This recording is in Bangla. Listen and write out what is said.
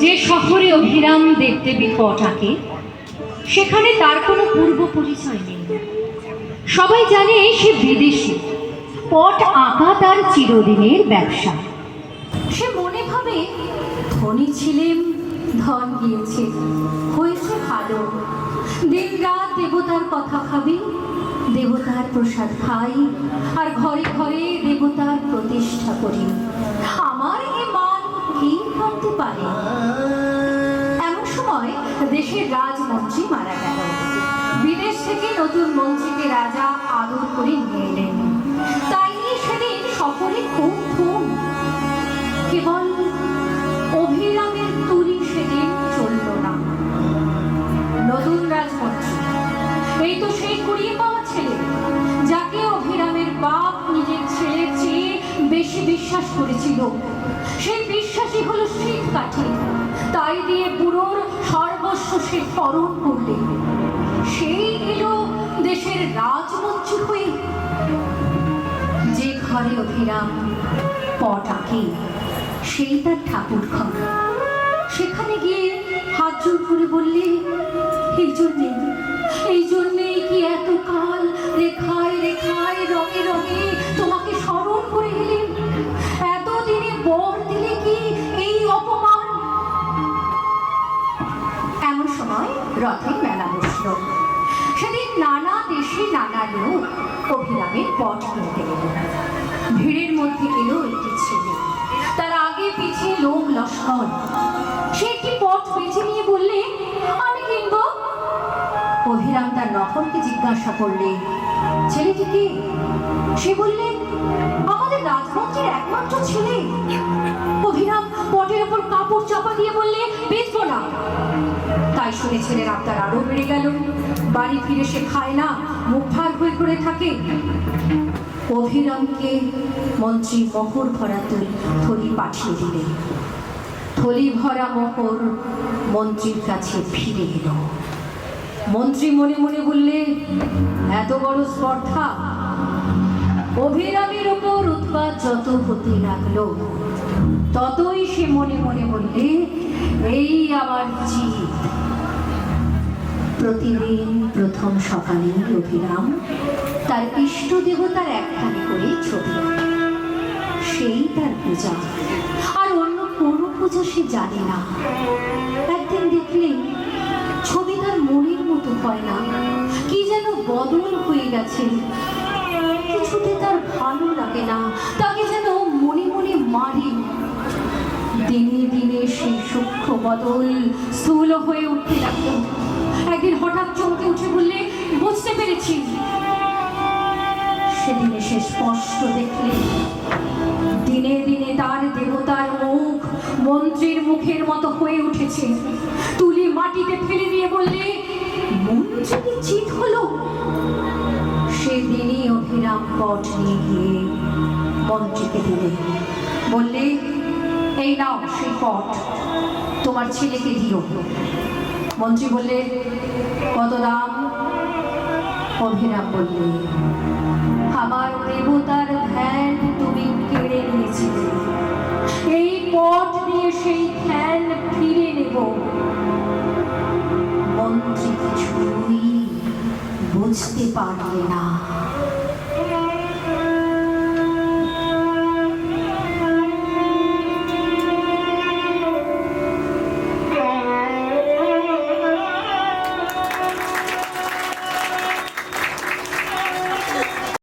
যে শহরে অভিরাম দেবদেবী আঁকে, সেখানে তার কোনো পূর্ব পরিচয় নেই। সবাই জানে সে বিদেশি, পট আঁকা তার চিরদিনের ব্যবসা। সে মনে ভাবে, ধনী ছিলেন ধন গিয়েছে হয়েছে ভালো। দিন রাত দেবতার কথা ভাবি, দেবতার প্রসাদ খাই, আর ঘরে ঘরে দেবতার প্রতিষ্ঠা করি। পারে। এমন সময় দেশের রাজমন্ত্রী মারা গেল। বিদেশ থেকে নতুন মন্ত্রীকে রাজা আদর করে নিয়ে এলেন। তাই নিয়ে সেদিন সকলে খুব ধুম। কেবল অভিরামের তুলি সেদিন চলল না। নতুন রাজমন্ত্রী, এই তো সেই কুড়িয়ে পাওয়া ছেলে, যাকে অভিরামের বাপ নিজের ছেলের চেয়ে বেশি বিশ্বাস করেছিল। সেই বিশ্বাসই হলো শীত কাঠি তাই দিয়ে বুড়োর সর্বস্ব সে স্মরণ করলে। সেই এলো দেশের রাজমন্ত্রী হয়ে। যে ঘরে অভিরাম পটাকে সেই তার ঠাকুর ঘর সেখানে গিয়ে হাত জোর করে বললে রথের মেলা বসল সেদিন নানা দেশে নানা লোক অভিরামের পট কিনতে গেল। ভিড়ের মধ্যে এলো একটি ছেলে। তার আগে পিছিয়ে লোক লস্কর। সে একটি পট বেছে নিয়ে বললে, আমি কিনবো? অভিরাম তার নফরকে জিজ্ঞাসা করলে। ছেলেটি কে সে বললে, আমাদের রাজমন্ত্রীর একমাত্র ছেলে। অভিরাম পটের ওপর কাপড় চাপা দিয়ে বললে, বেচবো না। তাই শুনে ছেলের আবদার। আরও বেড়ে গেল। বাড়ি ফিরে সে খায় না, মুখ ভার হয়ে করে থাকে। অভিরামকে মন্ত্রী মকর ভরা তুল থলি পাঠিয়ে দিলেন থলি ভরা মকর মন্ত্রীর কাছে ফিরে এলো। মন্ত্রী মনে মনে বললে, এত বড় স্পর্ধা। অভিরামের ওপর উৎপাত যত হতে লাগল। ততই সে মনে মনে বললে, এই আমার জিত প্রতিদিন প্রথম সকালে অভিরাম তার ইষ্ট দেবতার একখানে করে ছবি সেই তার পূজা। আর অন্য কোনো পূজা সে জানে না। একদিন দেখলেন ছবি তার মনের মতো হয় না। কি যেন বদল হয়ে গেছে। কিছুতে তার ভালো লাগে না। তাকে যেন মনে মনে মারে দিনে দিনে সেই সূক্ষ্ম বদল স্থূল হয়ে উঠতে লাগল। একদিন হঠাৎ চমকে উঠে বললে, বুঝতে পেরেছি। সেদিনে সে স্পষ্ট দেখলে, দিনে দিনে তার দেবতার মুখ মন্ত্রীর মুখের মতো হয়ে উঠেছে। তুলি মাটিতে ফেলে দিয়ে বললে, মন্ত্রী চিত হলো। সেদিনই অভিরাম পট নিয়ে গিয়ে মন্ত্রীকে দিলে। বললে এই নাও, সেই পট তোমার ছেলেকে দিও। মন্ত্রী বললে, কত দাম? অভিরাম বললে, আমার দেবতার ধ্যান তুমি কেড়ে নিয়েছিলে। এই পট দিয়ে সেই ধ্যান ফিরে নেব। মন্ত্রী কিছুই বুঝতে পারলে না।